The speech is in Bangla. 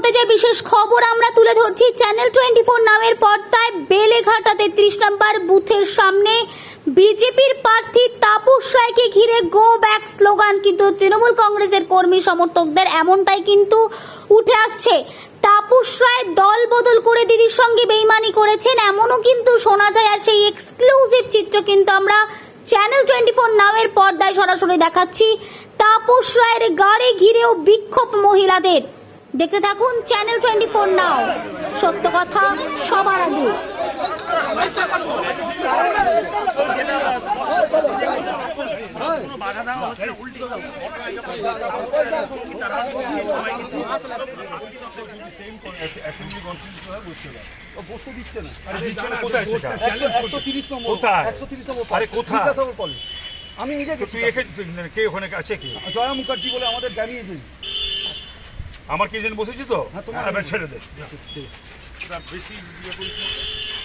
মুহূর্তে যে বিশেষ খবর আমরা তুলে ধরছি চ্যানেল টোয়েন্টি ফোর নামের পর্দায়। বেলেঘাটা তেত্রিশ নম্বর বুথের সামনে বিজেপির প্রার্থী তাপস রায়কে ঘিরে গো ব্যাক স্লোগান কিন্তু তৃণমূল কংগ্রেসের কর্মী সমর্থকদের এমনটাই কিন্তু উঠে আসছে। তাপস রায় দল বদল করে দিদির সঙ্গে বেইমানি করেছেন, এমনও কিন্তু শোনা যায়, আর সেই এক্সক্লুসিভ চিত্র কিন্তু আমরা চ্যানেল টোয়েন্টি ফোর নামের পর্দায় সরাসরি দেখাচ্ছি। তাপস রায়ের গাড়ি ঘিরেও বিক্ষোভ মহিলাদের। দেখতে থাকুন চ্যানেল টোয়েন্টি ফোর নাও সত্য কথা সবার আগে। আমি নিজে কে ওখানে আছে কি? জয়া মুখার্জি বলে আমাদের জানিয়েছে আমার কি যেন বসেছি তো? হ্যাঁ, তোমার- ছেড়ে দে। বেশি ইয়ে।